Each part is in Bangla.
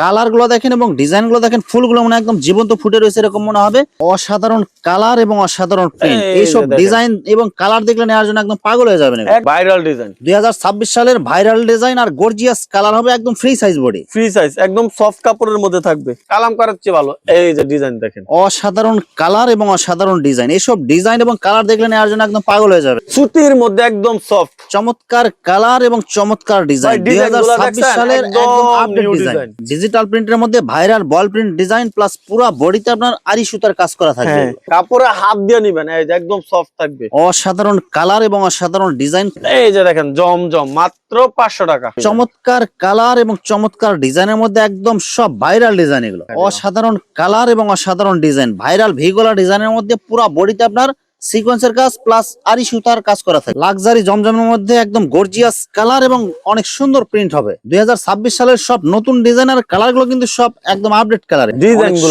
কালারগুলো দেখেন এবং ডিজাইনগুলো দেখেন ফুলগুলো মনে একদম জীবন্ত ফুটে রয়েছে এরকম মনে হবে। অসাধারণ কালার এবং অসাধারণ প্রিন্ট এই এইসব ডিজাইন এবং কালার দেখলে নেওয়ার জন্য একদম পাগল হয়ে যাবেন ভাইরাল ডিজাইন দুই হাজার ছাব্বিশ সালের ভাইরাল ডিজাইন আর গর্জিয়াস কালার হবে একদম free size body free size একদম সফট কাপড়ের মধ্যে থাকবে। কালাম করার চেয়ে ভালো। এই যে ডিজাইন দেখেন। অসাধারণ কালার এবং অসাধারণ ডিজাইন এইসব ডিজাইন এবং কালার দেখলে নেওয়ার জন্য একদম পাগল হয়ে যাবে। সুতির মধ্যে একদম সফট চমৎকার কালার এবং চমৎকার ডিজাইন দুই সালের একদম আপডেট ডিজাইন। ডিজিটাল প্রিন্টের মধ্যে viral ball print design plus পুরো বডিতে আপনার আরি সুতার কাজ করা থাকবে। হ্যাঁ। কাপড়ে হাত দিয়ে নিবেন এই যে একদম সফট থাকবে। অসাধারণ কালার এবং অসাধারণ ডিজাইন এই যে দেখেন জমজম মাত্র পাঁচশো টাকা। চমৎকার কালার এবং চমৎকার ডিজাইনের মধ্যে একদম সব ভাইরাল ডিজাইন এগুলো। অসাধারণ কালার এবং অসাধারণ ডিজাইন ভাইরাল ভিগোলা ডিজাইনের মধ্যে পুরো বডিতে আপনার সিকোয়েন্সের কাজ প্লাস আরি সুতার কাজ করা থাকে। লাক্সারি জমজমের মধ্যে একদম গর্জিয়াস কালার এবং অনেক সুন্দর প্রিন্ট হবে। দুই হাজার ছাব্বিশ সালের সব নতুন ডিজাইনের কালারগুলো কিন্তু সব একদম আপডেট কালার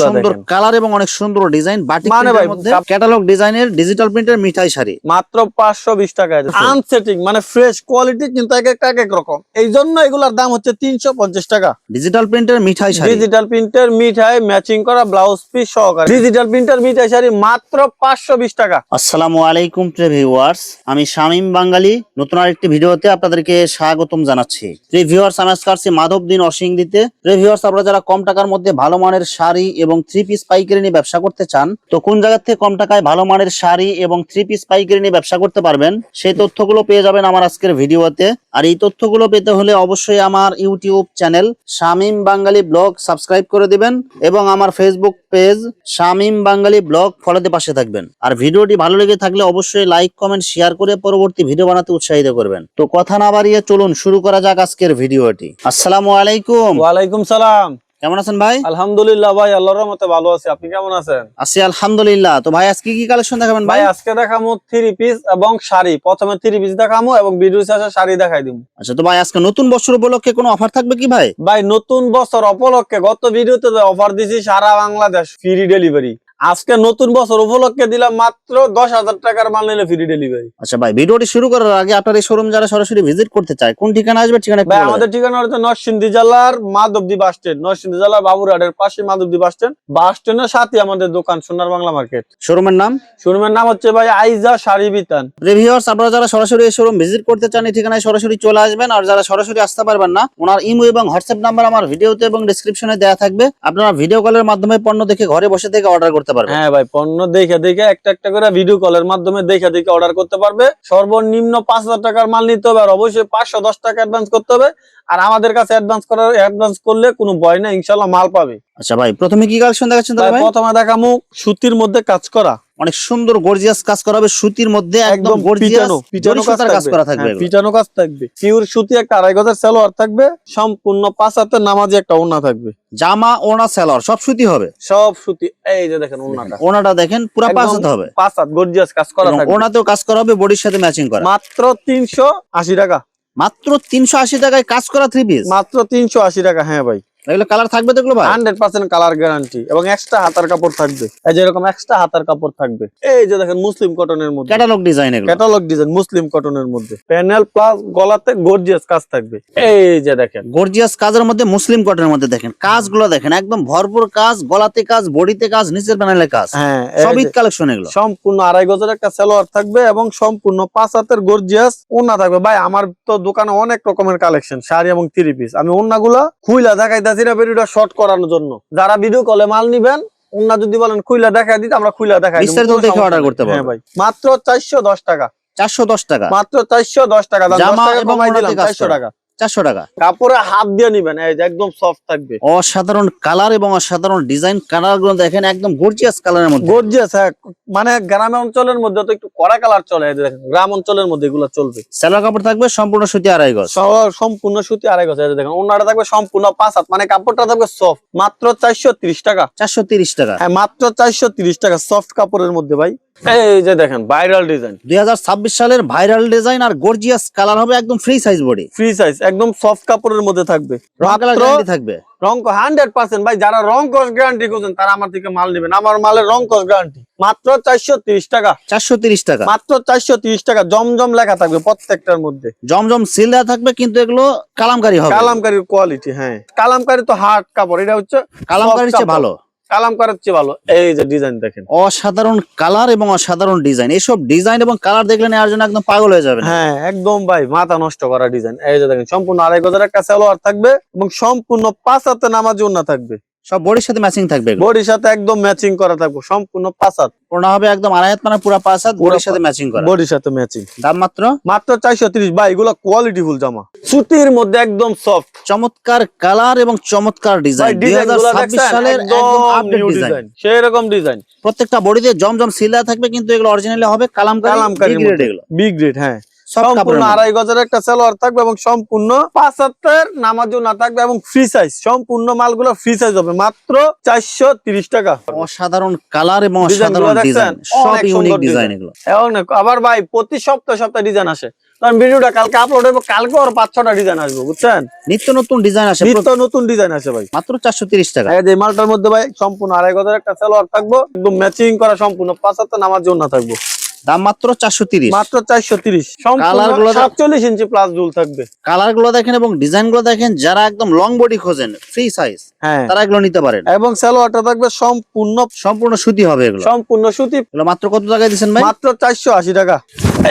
সুন্দর কালার এবং অনেক সুন্দর ডিজাইন বাটিক মানে মধ্যে ক্যাটালগ ডিজাইনের ডিজিটাল প্রিন্টের মিঠাই শাড়ি। মাত্র পাঁচশো বিশ টাকা আনসেটিং মানে ফ্রেশ কোয়ালিটি কিন্তু এক একটা এক এক রকম। এই জন্য এগুলার দাম হচ্ছে তিনশো পঞ্চাশ টাকা। ডিজিটাল প্রিন্টের মিঠাই শাড়ি। ডিজিটাল প্রিন্টের মিঠাই ম্যাচিং করা ব্লাউজ পিস সহকারে। ডিজিটাল প্রিন্টের মিঠাই শাড়ি মাত্র পাঁচশো বিশ টাকা। আসসালামু আলাইকুম ভিউয়ার্স আমি শামীম বাঙালি। নতুন আরেকটি ভিডিওতে আপনাদেরকে স্বাগতম জানাচ্ছি। ভিউয়ার্স আমি আজকে আসছি মাধবদিন অসিংদিতে। ভিউয়ার্স আপনারা যারা কম টাকার মধ্যে ভালো মানের শাড়ি এবং থ্রি পিস পাইকারি নিয়ে ব্যবসা করতে চান, তো কোন জায়গা থেকে কম টাকায় ভালো মানের শাড়ি এবং থ্রি পিস পাইকারি নিয়ে ব্যবসা করতে পারবেন, সেই তথ্যগুলো পেয়ে যাবেন আমার আজকের ভিডিওতে। আর এই তথ্যগুলো পেতে হলে অবশ্যই আমার YouTube channel Shamim Bangali blog subscribe করে দিবেন এবং আমার Facebook page Shamim Bangali blog ফলোতে পাশে থাকবেন। আর ভিডিওটি ভালো লেগে থাকলে অবশ্যই লাইক কমেন্ট শেয়ার করে পরবর্তী ভিডিও বানাতে উৎসাহিত করবেন। তো কথা না বাড়িয়ে চলুন শুরু করা যাক আজকের ভিডিওটি আসসালামু আলাইকুম। ওয়ালাইকুম সালাম। কেমন আছেন ভাই? আলহামদুলিল্লাহ ভাই আল্লাহর রহমতে ভালো আছি। আপনি কেমন আছেন? আছি আলহামদুলিল্লাহ। তো ভাই আজকে কি কালেকশন দেখাবেন ভাই? আজকে দেখামু থ্রি পিস এবং শাড়ি। প্রথমে থ্রি পিস দেখামু এবং ভিডিও শেষে শাড়ি দেখাই দিব আচ্ছা তো ভাই আজকে নতুন বছর উপলক্ষে কোনো অফার থাকবে কি ভাই? ভাই নতুন বছর উপলক্ষে গত ভিডিওতে অফার দিছি সারা বাংলাদেশ ফ্রি ডেলিভারি আজকে নতুন বছর উপলক্ষে দিলাম মাত্র দশ হাজার টাকার মাল নিলে ফ্রি ডেলিভারি আচ্ছা ভাই ভিডিওটি শুরু করার আগে আপনার এই শোরুম যারা সরাসরি ভিজিট করতে চায় কোন ঠিকানা আসবে ঠিকানা ভাই। আমাদের ঠিকানা হচ্ছে নরসিংদী জেলার মাধবদী বাস স্ট্যান্ড নরসিংদী জেলার বাবুরহাটের পাশে মাধবদী বাস স্ট্যান্ড বাস স্ট্যান্ডের সাথে আমাদের দোকান সোনার বাংলা মার্কেট শোরুমের নাম? শোরুমের নাম হচ্ছে ভাই আইজা শাড়ি বিতান। রিভিউয়ার্স আপনারা যারা সরাসরি এই শোরুম ভিজিট করতে চান এই ঠিকানায় সরাসরি চলে আসবেন। আর যারা সরাসরি আসতে পারবেন না ওনার ইমো এবং হোয়াটসঅ্যাপ নাম্বার আমার ভিডিওতে এবং ডেসক্রিপশনে দেওয়া থাকবে। আপনারা ভিডিও কলের মাধ্যমে পণ্য দেখে ঘরে বসে থেকে অর্ডার করতে পারবেন হ্যাঁ ভাই, পণ্য দেখে দেখে একটা একটা করে ভিডিও কলের মাধ্যমে দেখে দেখে অর্ডার করতে পারবে। সর্বনিম্ন পাঁচ হাজার টাকার মাল নিতে হবে আর অবশ্যই পাঁচশো দশ টাকা অ্যাডভান্স করতে হবে। আর আমাদের কাছে অ্যাডভান্স করার অ্যাডভান্স করলে কোনো ভয় না ইনশাল্লাহ মাল পাবে। আচ্ছা ভাই প্রথমে কি কালেকশন দেখাচ্ছেন তাহলে ভাই প্রথমে দেখামু সুতির মধ্যে কাজ করা। অনেক সুন্দর গর্জিয়াস কাজ করা হবে। সুতির মধ্যে একদম গর্জিয়াস পিটানো কাজ করা থাকবে। হ্যাঁ, পিটানো কাজ থাকবে। পিওর সুতি একটা আড়াই গজের সালোয়ার থাকবে। সম্পূর্ণ পাঁচ হাতের নামাজি একটা ওড়না থাকবে। জামা ওনা সেলর সব সুতি হবে? সব সুতি এই যে দেখেন ওড়নাটা। ওনাটা দেখেন পুরো পাঁচ হাতে হবে। পাঁচ হাত গর্জিয়াস কাজ করা থাকবে। ওনাতেও কাজ করা হবে বডির সাথে ম্যাচিং করা। মাত্র তিনশো আশি টাকা। মাত্র তিনশো আশি টাকায় কাজ করা থ্রি পিস মাত্র তিনশো আশি টাকা হ্যাঁ ভাই। এগুলো কালার থাকবে তো এগুলো ভাই? হান্ড্রেড পার্সেন্ট কালার গ্যারান্টি এবং এক্সট্রা হাতার কাপড় থাকবে। এই যে এরকম এক্সট্রা হাতার কাপড় থাকবে। এই যে দেখেন মুসলিম কটনের মধ্যে। ক্যাটালগ ডিজাইন এগুলো। ক্যাটালগ ডিজাইন মুসলিম কটনের মধ্যে। প্যানেল প্লাস গলাতে গর্জিয়াস কাজ থাকবে। এই যে দেখেন। গর্জিয়াস কাজের মধ্যে মুসলিম কটনের মধ্যে দেখেন। কাজগুলো দেখেন একদম ভরপুর কাজ গলাতে কাজ বডিতে কাজ নিচের প্যানেলে কাজ। হ্যাঁ কালেকশন এগুলো। সম্পূর্ণ আড়াই গজের একটা সালোয়ার থাকবে এবং সম্পূর্ণ পাঁচ হাতের গর্জিয়াস ওন্না থাকবে। ভাই আমার তো দোকানে অনেক রকমের কালেকশন শাড়ি এবং থ্রি পিস আমি ওন্নাগুলা খুইলা দেখাইতেছি না ভিডিওটা শর্ট করানোর জন্য। যারা ভিডিও কলে মাল নিবেন ওন্না যদি বলেন খুইলা দেখাই দিতে আমরা খুইলা দিবো, বিস্তারিত দেখে অর্ডার করতে হ্যাঁ পারবেন। ভাই মাত্র চারশো দশ টাকা। চারশো দশ টাকা। মাত্র চারশো দশ টাকা দাম, দশ জামা টাকা এবং কমাই দিলাম ওড়নাতে কাজ চারশো করা। টাকা। চারশো টাকা। কাপড়ে হাত দিয়ে নিবেন এই যে একদম সফট থাকবে। অসাধারণ কালার এবং অসাধারণ ডিজাইন কালারগুলো দেখেন একদম গর্জিয়াস কালারের মধ্যে। গর্জিয়াস হ্যাঁ মানে গ্রাম অঞ্চলের মধ্যে তো একটু কড়া কালার চলে দেখেন গ্রাম অঞ্চলের মধ্যে এগুলো চলবে। সেলার কাপড় থাকবে সম্পূর্ণ সুতি আড়াই গজ। সম্পূর্ণ সুতি আড়াই গজ দেখেন ওনাটা থাকবে সম্পূর্ণ পাঁচ হাত মানে কাপড়টা থাকবে সফট মাত্র চারশো ত্রিশ টাকা। চারশো তিরিশ টাকা। হ্যাঁ মাত্র চারশো ত্রিশ টাকা সফট কাপড়ের মধ্যে ভাই। এই যে দেখেন ভাইরাল ডিজাইন দুই হাজার ছাব্বিশ সালের ভাইরাল ডিজাইন আর গর্জিয়াস কালার হবে একদম free size body free size একদম সফট কাপড়ের মধ্যে থাকবে। থাকবে? রং হান্ড্রেড পার্সেন্ট ভাই যারা রং কস গ্যারান্টি করছেন তারা আমার থেকে মাল নেবেন। আমার মালের রং কস গ্যারান্টি মাত্র চারশো তিরিশ টাকা। চারশো তিরিশ টাকা। মাত্র চারশো তিরিশ টাকা জমজম লেখা থাকবে প্রত্যেকটার মধ্যে। জমজম সিল দেওয়া থাকবে কিন্তু এগুলো কালামকারী হবে। কালামকারীর কোয়ালিটি হ্যাঁ। কালামকারী তো হার্ড কাপড় এটা হচ্ছে কালামকারী soft চেয়ে করার চেয়ে ভালো। এই যে ডিজাইন দেখেন। অসাধারণ কালার এবং অসাধারণ ডিজাইন। এইসব ডিজাইন এবং কালার দেখলে নেওয়ার জন্য একদম পাগল হয়ে যাবে হ্যাঁ একদম ভাই মাথা নষ্ট করা ডিজাইন এই যে দেখেন সম্পূর্ণ আড়াই গজার একটা সালোয়ার থাকবে এবং সম্পূর্ণ পাঁচ হাতে নামাজ না থাকবে। সব বডির সাথে ম্যাচিং থাকবে বডির সাথে একদম ম্যাচিং করা থাকবে সম্পূর্ণ পাঁচ হাত ওনা হবে একদম আড়াই হাত মানে পুরো পাঁচ বডির সাথে ম্যাচিং করা। বডির সাথে ম্যাচিং দাম মাত্র? মাত্র চারশো তিরিশ। ভাই এগুলো কোয়ালিটি ফুল জামা। সুতির মধ্যে একদম সফট চমৎকার কালার এবং চমৎকার ডিজাইন দুই ডিজাইন হাজার ছাব্বিশ সালের একদম আপডেট ডিজাইন সেই রকম ডিজাইন প্রত্যেকটা বডিতে জমজম সিল থাকবে কিন্তু এগুলো অরিজিনালি হবে কালামকারী এগুলো। বিগ গ্রেড হ্যাঁ। সম্পূর্ণ আড়াই গজের একটা সালোয়ার থাকবে এবং সম্পূর্ণ পাঁচ হাতের নামাজও না থাকবে এবং ফ্রি সাইজ সম্পূর্ণ মালগুলো ফ্রি সাইজ হবে। মাত্র চারশো তিরিশ টাকা। অসাধারণ কালার এবং আবার ভাই প্রতি সপ্তাহে সপ্তাহে ডিজাইন আসে। কারণ ভিডিওটা কালকে আপলোড হবে কালকে আর পাঁচ ছটা ডিজাইন আসবে বুঝছেন? নিত্য নতুন ডিজাইন আসে। নিত্য নতুন ডিজাইন আসে ভাই। মাত্র চারশো তিরিশ টাকা। এই মালটার মধ্যে ভাই সম্পূর্ণ আড়াই গজের একটা সালোয়ার থাকব একদম ম্যাচিং করা সম্পূর্ণ নামার জন্য থাকব। দাম মাত্র চারশো তিরিশ। মাত্র চারশো তিরিশ। Colour গুলো সাতচল্লিশ ইঞ্চি প্লাস দুল থাকবে। কালারগুলো দেখেন এবং ডিজাইনগুলো দেখেন যারা একদম লং বডি খোঁজেন ফ্রি সাইজ হ্যাঁ। তারা এগুলো নিতে পারেন। এবং সালোয়ারটা থাকবে সম্পূর্ণ সম্পূর্ণ সুতি হবে এগুলো। সম্পূর্ণ সুতি। মাত্র কত টাকায় দিচ্ছেন ভাই? মাত্র চারশো আশি টাকা।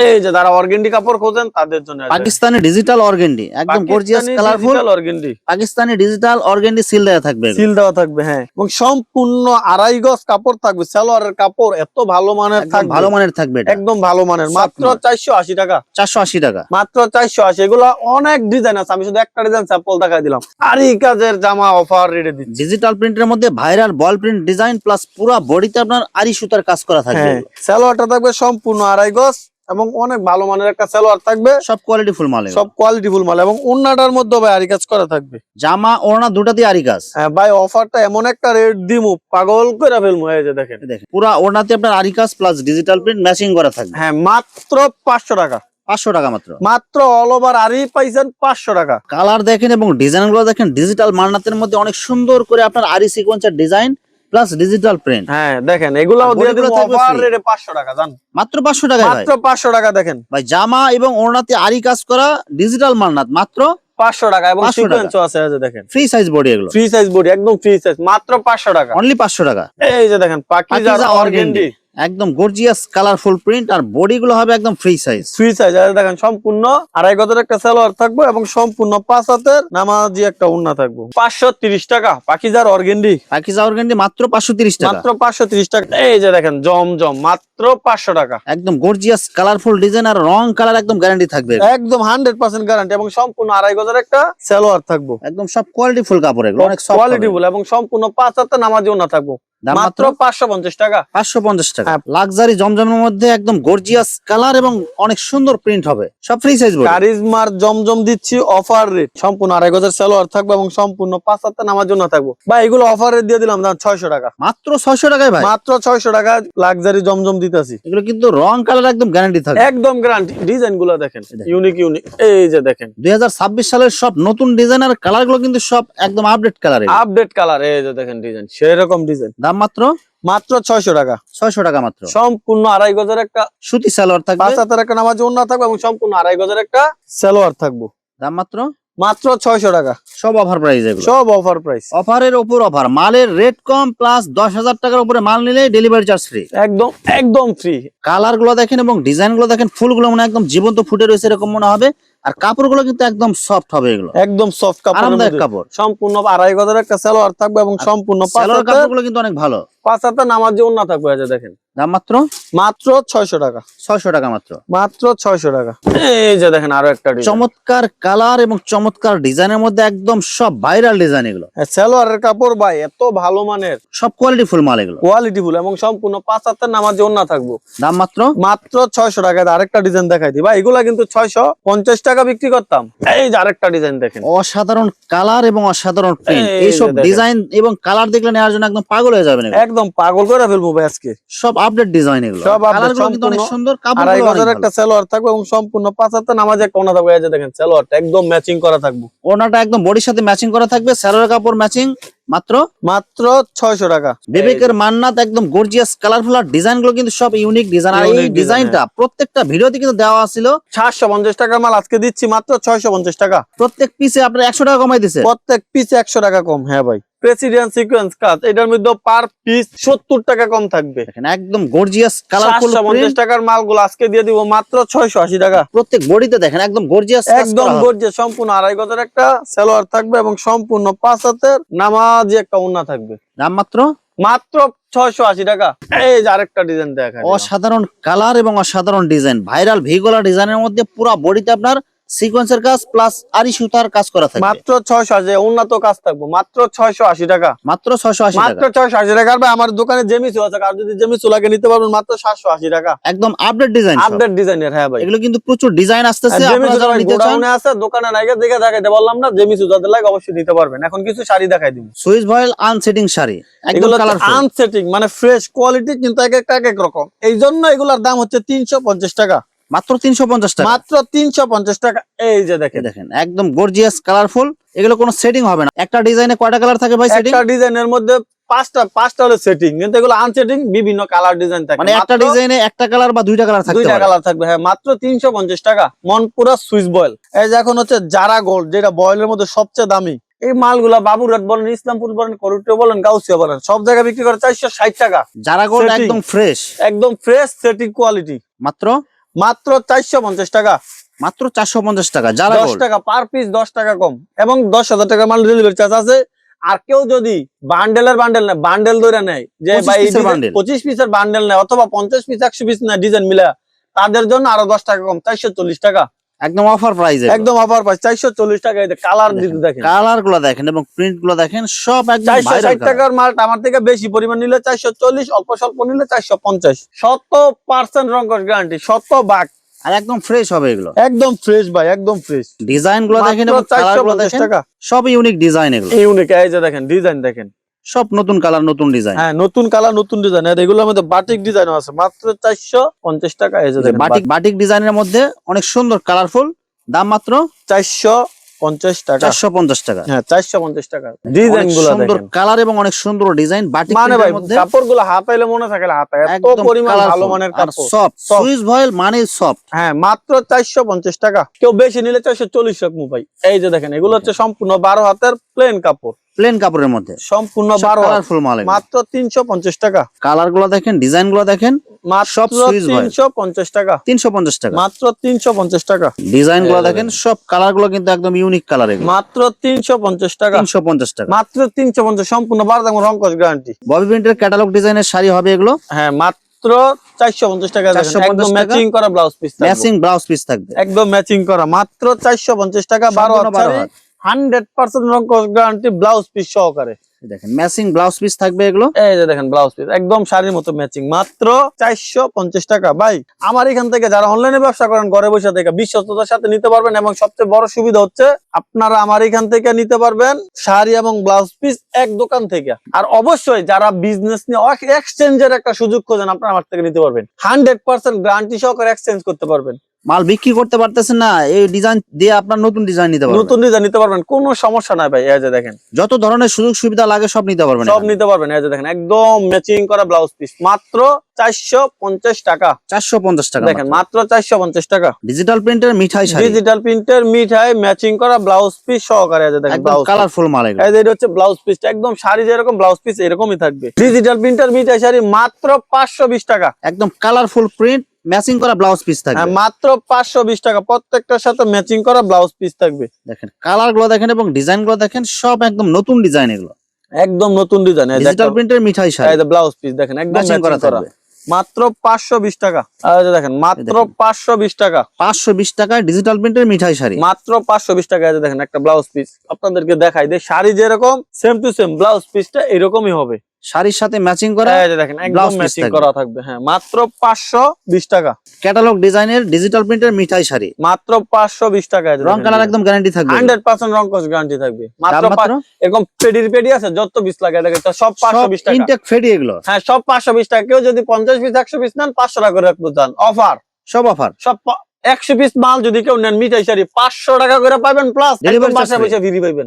এই যে যারা অর্গেন্ডি কাপড় খোঁজেন তাদের জন্য পাকিস্তানি ডিজিটাল অর্গেন্ডি একদম gorgeous colourful organdy। Pakistani digital organdy seal দেওয়া থাকবে সিল দেওয়া থাকবে হ্যাঁ। এবং সম্পূর্ণ আড়াই গজ কাপড় থাকবে। সালোয়ারের কাপড় এত ভালো মানের থাকবে। ভালো মানের থাকবে। একদম ভালো মানের মাত্র চারশো আশি টাকা। চারশো আশি টাকা। মাত্র চারশো আশি এগুলো অনেক ডিজাইন আছে আমি শুধু একটা ডিজাইন স্যাম্পল দেখা দিলাম। আর এই কাজের জামা অফার রেটে দিচ্ছি। ডিজিটাল প্রিন্টের মধ্যে viral ball print design plus পুরো বডিতে আপনার আরি সুতার কাজ করা থাকে স্যালোয়ারটা সালোয়ারটা থাকবে সম্পূর্ণ আড়াই গজ। এবং অনেক ভালো মানের একটা সালোয়ার থাকবে। সব কোয়ালিটি ফুল মাল। সব কোয়ালিটি ফুল মাল এবং উন্নাটার মধ্যে ভাই আরি কাজ করা থাকবে। জামা ওড়না দুটা দিয়ে আরি কাজ হ্যাঁ ভাই অফারটা এমন একটা রেট দিমু পাগল করে ফেলমু এই যে দেখেন। দেখেন পুরো ওড়নাতে আপনার আরি কাজ প্লাস ডিজিটাল প্রিন্ট ম্যাচিং করা থাকবে। হ্যাঁ মাত্র পাঁচশো টাকা। পাঁচশো টাকা মাত্র। মাত্র অল ওভার আরি পাইছেন পাঁচশো টাকা। কালার দেখেন এবং ডিজাইনগুলো দেখেন ডিজিটাল মান্নাতের মধ্যে অনেক সুন্দর করে আপনার আরি সিকোয়েন্সের ডিজাইন প্লাস ডিজিটাল প্রিন্ট হ্যাঁ দেখেন এগুলাও দিয়ে দিব অফার রেটে পাঁচশো টাকা জান? মাত্র পাঁচশো টাকা মাত্র পাঁচশো টাকা দেখেন। ভাই জামা এবং ওড়নাতে আরি কাজ করা ডিজিটাল মালনাত মাত্র পাঁচশো টাকা এবং 500। সিকোয়েন্সও আছে এই যে দেখেন। ফ্রি সাইজ বডি এগুলো। ফ্রি সাইজ বডি একদম ফ্রি সাইজ মাত্র পাঁচশো টাকা। অনলি পাঁচশো টাকা। এই যে দেখেন পাকিজা অর্গেন্ডি। একদম গর্জিয়াস কালারফুল প্রিন্ট আর বডি গুলো হবে একদম ফ্রি সাইজ ফ্রি সাইজ আর দেখেন সম্পূর্ণ আড়াই গজের একটা সালোয়ার থাকবে এবং সম্পূর্ণ পাঁচ হাতের নামাজি একটা উন্না থাকবে। পাঁচশো তিরিশ টাকা পাকিজার অর্গেন্ডি পাকিজা অর্গানডি মাত্র পাঁচশো তিরিশ টাকা। মাত্র পাঁচশো তিরিশ টাকা। এই যে দেখেন জম জম মাত্র পাঁচশো টাকা। একদম গর্জিয়াস কালারফুল ডিজাইন আর রং কালার একদম গ্যারান্টি থাকবে। একদম হান্ড্রেড পার্সেন্ট গ্যারান্টি এবং সম্পূর্ণ আড়াই গজের একটা সালোয়ার থাকব। একদম সব কোয়ালিটি ফুল কাপড় এগুলো অনেক কোয়ালিটি বলে এবং সম্পূর্ণ পাঁচ হাতের নামাজি উন্না থাকব। মাত্র পাঁচশো পঞ্চাশ টাকা। পাঁচশো পঞ্চাশ টাকা। হ্যাঁ। লাক্সারি জমজমের মধ্যে একদম গর্জিয়াস কালার এবং অনেক সুন্দর প্রিন্ট হবে। সব ফ্রি সাইজ কারিজমার জমজম দিচ্ছি অফার রেট সম্পূর্ণ আড়াই গজের সালোয়ার থাকবে এবং সম্পূর্ণ পাঁচ হাতের নামার জন্য থাকব। বা এগুলো অফার রেট দিয়ে দিলাম দাম ছয়শো টাকা। মাত্র ছয়শো টাকায় ভাই? মাত্র ছয়শো টাকা লাক্সারি জমজম দিতেছি। এগুলো কিন্তু রং কালার একদম গ্যারান্টি থাকবে। একদম গ্যারান্টি ডিজাইনগুলো দেখেন দেখেন। ইউনিক ইউনিক এই যে দেখেন। দুই হাজার ছাব্বিশ সালের সব নতুন ডিজাইন আর কালারগুলো কিন্তু সব একদম আপডেট কালার আপডেট কালার এই যে দেখেন ডিজাইন সেরকম ডিজাইন দাম মাত্র? মাত্র ছয়শো টাকা। ছয়শো টাকা মাত্র। সম্পূর্ণ আড়াই গজের একটা সুতি সালোয়ার থাকবে। পাঁচ হাতের একটা নামাজ অন্য থাকবে এবং সম্পূর্ণ আড়াই গজের একটা সালোয়ার থাকব। দাম মাত্র? মাত্র ছয়শো টাকা। সব অফার প্রাইস সব অফার প্রাইস অফারের উপর অফার মালের রেট কম প্লাস দশ হাজার টাকার উপরে মাল নিলে ডেলিভারি চার্জ ফ্রি একদম একদম ফ্রি কালারগুলো দেখেন এবং ডিজাইনগুলো দেখেন ফুলগুলো মনে হয় একদম জীবন্ত ফুটে রয়েছে এরকম মনে হবে। আর কাপড়গুলো কিন্তু একদম সফট হবে এগুলো। একদম সফট কাপড় আরামদায়ক কাপড়। সম্পূর্ণ আড়াই গজের একটা সালোয়ার থাকবে এবং সম্পূর্ণ পাঁচ কাপড়গুলো কিন্তু অনেক ভালো। পাঁচ হাতে নামার যে অন্য থাকবে দেখেন। দাম মাত্র মাত্র ছয়শো টাকা। ছয়শো টাকা মাত্র। মাত্র ছয়শো টাকা। এই যে দেখেন আরও একটা চমৎকার কালার এবং চমৎকার ডিজাইনের মধ্যে একদম সব ভাইরাল ডিজাইন এগুলো। সালোয়ারের কাপড় ভাই এত ভালো মানের। সব কোয়ালিটি ফুল মাল এগুলো। কোয়ালিটি ফুল এবং সম্পূর্ণ পাঁচ হাতের থাকব। দাম মাত্র? মাত্র ছয়শো টাকায় আরেকটা ডিজাইন দেখাই দিই। ভাই এগুলা কিন্তু ছয়শো পঞ্চাশ টাকা বিক্রি করতাম। এই যে আরেকটা ডিজাইন দেখেন। অসাধারণ কালার এবং অসাধারণ প্রিন্ট এইসব ডিজাইন এবং কালার দেখলে নেওয়ার জন্য একদম পাগল হয়ে যাবেন। একদম পাগল করে ফেলব ভাই আজকে। সব আপডেট ডিজাইন এগুলো। সব update, কালারগুলো কিন্তু অনেক সুন্দর আড়াই গজের একটা সেলোয়ার থাকবে এবং সম্পূর্ণ পাঁচ হাতে একটা ওনা থাকবে এই যে দেখেন সেলোয়ারটা একদম ম্যাচিং করা থাকবে। ওনাটা একদম বডির সাথে ম্যাচিং করা থাকবে স্যালোয়ার কাপড় ম্যাচিং মাত্র? মাত্র ছয়শো টাকা। বিবেকের মান্নাত একদম গর্জিয়াস কালারফুল আর ডিজাইনগুলো কিন্তু সব ইউনিক ডিজাইন আর এই ডিজাইনটা প্রত্যেকটা ভিডিওতে কিন্তু দেওয়া ছিল। সাতশো পঞ্চাশ টাকার মাল আজকে দিচ্ছি মাত্র ছয়শো পঞ্চাশ টাকা। প্রত্যেক পিসে আপনার একশো টাকা কমাই দিচ্ছে প্রত্যেক পিসে একশো টাকা কম হ্যাঁ ভাই। প্রেসিডেন্ট সিকোয়েন্স কাজ এটার মধ্যে পার পিস সত্তর টাকা কম থাকবে। একদম গর্জিয়াস কালারফুল পঞ্চাশ টাকার মালগুলো আজকে দিয়ে দিব মাত্র ছয়শো আশি টাকা। প্রত্যেক বডিতে দেখেন একদম গর্জিয়াস একদম গর্জে সম্পূর্ণ আড়াই গজের একটা সেলোয়ার থাকবে এবং সম্পূর্ণ পাঁচ হাতের নামাজি একটা উন্না থাকবে। দাম মাত্র? মাত্র ছয়শো আশি টাকা। এই যে আরেকটা ডিজাইন দেখা অসাধারণ কালার এবং অসাধারণ ডিজাইন ভাইরাল ভিগোলা ডিজাইনের মধ্যে পুরো বডিতে আপনার সিকোয়েন্সের কাজ প্লাস আরি সুতার কাজ করা থাকবে। মাত্র ছয়শো আশি উন্নত কাজ থাকব। মাত্র ছয়শো আশি টাকা। মাত্র ছয়শো আশি মাত্র টাকা। ছয়শো আশি টাকা। ভাই আমার দোকানে জেমিসু আছে আর যদি জেমিসু লাগে নিতে পারবেন মাত্র সাতশো আশি টাকা। একদম আপডেট ডিজাইন আপডেট ডিজাইনের হ্যাঁ ভাই। এগুলো কিন্তু প্রচুর ডিজাইন আসতেছে আপনারা যারা নিতে চান আছে দোকানে নাইগে দেখে দেখাইতে বললাম না জেমিসু যাদের লাগে অবশ্যই নিতে পারবেন। এখন কিছু শাড়ি দেখাই দিব। সুইস ভয়েল আনসেটিং শাড়ি একদম কালারফুল আনসেটিং মানে ফ্রেশ কোয়ালিটি কিন্তু এক একটা এক এক রকম। এই জন্য এগুলোর দাম হচ্ছে তিনশো পঞ্চাশ টাকা। মাত্র তিনশো পঞ্চাশ টাকা। মাত্র তিনশো পঞ্চাশ টাকা। এই যে দেখেন। দেখেন একদম গর্জিয়াস কালারফুল এগুলো কোনো সেটিং হবে না। একটা ডিজাইনে কয়টা কালার থাকে ভাই সেটিং ডিজাইনের মধ্যে পাঁচটা পাঁচটা হলো সেটিং কিন্তু এগুলো আনসেটিং বিভিন্ন কালার ডিজাইন থাকে। মানে একটা ডিজাইনে একটা কালার বা দুইটা কালার থাকতে দুইটা কালার থাকবে হ্যাঁ মাত্র তিনশো পঞ্চাশ টাকা। মনপুরা সুইচ বয়েল এই যে এখন হচ্ছে জারা গোল্ড যেটা বয়েলের মধ্যে সবচেয়ে দামি। এই মালগুলা বাবুরহাট বলেন ইসলামপুর বলেন করুটিয়া বলেন গাউসিয়া বলেন সব জায়গায় বিক্রি করে চারশো ষাট টাকা। যারা গোল্ড একদম ফ্রেশ একদম ফ্রেশ সেটিং কোয়ালিটি মাত্র মাত্র চারশো পঞ্চাশ টাকা। মাত্র চারশো পঞ্চাশ টাকা যারা দশ টাকা পার পিস দশ টাকা কম এবং দশ হাজার টাকা মাল ডেলিভারি চার্জ আছে। আর কেউ যদি বান্ডেলের বান্ডেল নেয় বান্ডেল ধরে নেয় যে ভাই। পঁচিশ পিসের বান্ডেল নেয় অথবা পঞ্চাশ পিস একশো পিস নেয় ডিজাইন মিলা তাদের জন্য আরও দশ টাকা কম চারশো চল্লিশ টাকা। একদম অফার প্রাইসে একদম অফার পাই চারশো চল্লিশ টাকা কালার দিতে দেখেন কালারগুলো দেখেন এবং প্রিন্টগুলো দেখেন সব একদম ষাট টাকার মালটা আমার থেকে বেশি পরিমাণ নিলে চারশো চল্লিশ অল্প স্বল্প নিলে চারশো পঞ্চাশ। শত পার্সেন্ট রঙ্কস গ্যারান্টি শত আর একদম ফ্রেশ হবে এগুলো। একদম ফ্রেশ ভাই একদম ফ্রেশ ডিজাইনগুলো দেখেন এবং কালারগুলো দেখেন টাকা। সব ইউনিক ডিজাইন এগুলো। ইউনিক এই যে দেখেন ডিজাইন দেখেন। সব নতুন কালার নতুন ডিজাইন হ্যাঁ নতুন কালার নতুন ডিজাইন আর এগুলোর মধ্যে বাটিক ডিজাইন আছে। মাত্র চারশো পঞ্চাশ টাকা এই যে বাটিক বাটিক ডিজাইনের মধ্যে অনেক সুন্দর কালারফুল দাম মাত্র চারশো পঞ্চাশ টাকা। চারশো পঞ্চাশ টাকা। হ্যাঁ চারশো পঞ্চাশ টাকা। ডিজাইনগুলো সুন্দর কালার এবং অনেক সুন্দর ডিজাইন বাটিক মানে ভাই কাপড়গুলো হাতাইলে মনে থাকে হাতায় এত পরিমাণ ভালো মানের কাপড়। সফট সুইস ভয়েল মানে সফট হ্যাঁ মাত্র চারশো পঞ্চাশ টাকা। কেউ বেশি নিলে চারশো চল্লিশ টাকা ভাই। এই যে দেখেন এগুলো হচ্ছে সম্পূর্ণ বারো হাতের প্লেন কাপড়। প্লেন কাপড়ের মধ্যে। সম্পূর্ণ বারো কালারফুল মাল মাত্র তিনশো পঞ্চাশ টাকা। কালারগুলো দেখেন ডিজাইনগুলো দেখেন সব তিনশো পঞ্চাশ টাকা। তিনশো পঞ্চাশ টাকা। মাত্র তিনশো পঞ্চাশ টাকা। ডিজাইনগুলো দেখেন সব কালারগুলো কিন্তু একদম ইউনিক কালার মাত্র তিনশো পঞ্চাশ টাকা। তিনশো পঞ্চাশ টাকা। মাত্র তিনশো পঞ্চাশ সম্পূর্ণ বারো রঙ্কস গ্যারান্টি ববি প্রিন্টের ক্যাটালগ ডিজাইনের শাড়ি হবে এগুলো? হ্যাঁ মাত্র চারশো পঞ্চাশ টাকা দেখেন, 450 একদম ম্যাচিং করা blouse piece matching blouse piece থাকবে। একদম ম্যাচিং করা। মাত্র চারশো পঞ্চাশ টাকা বারো বারো। হান্ড্রেড পার্সেন্ট রঙ্কস গ্যারান্টি ব্লাউজ পিস সহকারে। দেখেন ম্যাচিং ব্লাউজ পিস থাকবে এগুলো? এই যে দেখেন ব্লাউজ পিস একদম শাড়ির মতো ম্যাচিং মাত্র চারশো পঞ্চাশ টাকা। ভাই আমার এখান থেকে যারা অনলাইনে ব্যবসা করেন ঘরে বসে থেকে বিশ্বস্ততার সাথে নিতে পারবেন এবং সবচেয়ে বড় সুবিধা হচ্ছে আপনারা আমার এখান থেকে নিতে পারবেন শাড়ি এবং ব্লাউজ পিস এক দোকান থেকে। আর অবশ্যই যারা বিজনেস নিয়ে এক্সচেঞ্জের একটা সুযোগ খোঁজেন আপনারা আমার থেকে নিতে পারবেন। হান্ড্রেড পার্সেন্ট গ্যারান্টি সহকারে এক্সচেঞ্জ করতে পারবেন। মাল বিক্রি করতে পারতেছেন না এই ডিজাইন দিয়ে আপনার নতুন ডিজাইন নিতে পারবেন। নতুন ডিজাইন নিতে পারবেন কোনো সমস্যা নাই ভাই এই যে দেখেন। যত ধরনের সুযোগ সুবিধা লাগে সব নিতে পারবেন সব নিতে পারবেন এই যে দেখেন একদম ম্যাচিং করা ব্লাউজ পিস মাত্র চারশো পঞ্চাশ টাকা। চারশো পঞ্চাশ টাকা দেখেন মাত্র। চারশো পঞ্চাশ টাকা। ডিজিটাল প্রিন্টের মিঠাই শাড়ি। ডিজিটাল প্রিন্টের মিঠাই ম্যাচিং করা ব্লাউজ পিস সহকারে আছে দেখেন একদম ব্লাউজ কালারফুল মাল এগুলো। এই যে এটা হচ্ছে ব্লাউজ পিস একদম শাড়ি যেরকম ব্লাউজ পিস এরকমই থাকবে। ডিজিটাল প্রিন্টের মিঠাই শাড়ি মাত্র পাঁচশো বিশ টাকা। একদম কালারফুল প্রিন্ট ম্যাচিং করা ব্লাউজ পিস হ্যাঁ, থাকবে মাত্র পাঁচশো বিশ টাকা। প্রত্যেকটার সাথে ম্যাচিং করা ব্লাউজ পিস থাকবে। দেখেন কালারগুলো দেখেন এবং ডিজাইনগুলো দেখেন সব একদম নতুন ডিজাইন এগুলো। একদম নতুন ডিজাইন ডিজিটাল প্রিন্টের মিঠাই শাড়ি। ব্লাউজ পিস দেখেন একদম ম্যাচিং করা থাকবে। মাত্র পাঁচশো বিশ টাকা। দেখেন মাত্র পাঁচশো বিশ টাকা। পাঁচশো বিশ টাকা ডিজিটাল প্রিন্টের মিঠাই শাড়ি। মাত্র পাঁচশো বিশ টাকা দেখেন একটা ব্লাউজ পিস। আপনাদেরকে দেখাই দে শাড়ি যেরকম সেম টু সেম ব্লাউজ পিসটা এরকমই হবে। শাড়ির সাথে ম্যাচিং করা দেখেন একদম ম্যাচিং করা থাকবে হ্যাঁ মাত্র পাঁচশো বিশ টাকা। ক্যাটালগ ডিজাইনের ডিজিটাল প্রিন্টের মিঠাই শাড়ি। মাত্র পাঁচশো বিশ টাকা রং কালার একদম গ্যারান্টি থাকবে। হান্ড্রেড পার্সেন্ট রং কস গ্যারান্টি থাকবে। মাত্র এরকম পেডির পেডি আছে যত পিস লাগে এটা সব পাঁচশো বিশ টাকা। ইনটেক ফেডি এগুলো। হ্যাঁ সব পাঁচশো বিশ টাকা। কেউ যদি পঞ্চাশ পিস একশো পিস নেন পাঁচশো টাকা করে রাখব যান অফার সব অফার সব একশো পিস মাল যদি কেউ নেন মিঠাই শাড়ি পাঁচশো টাকা করে পাবেন প্লাস বাসা free। ফ্রি পাইবেন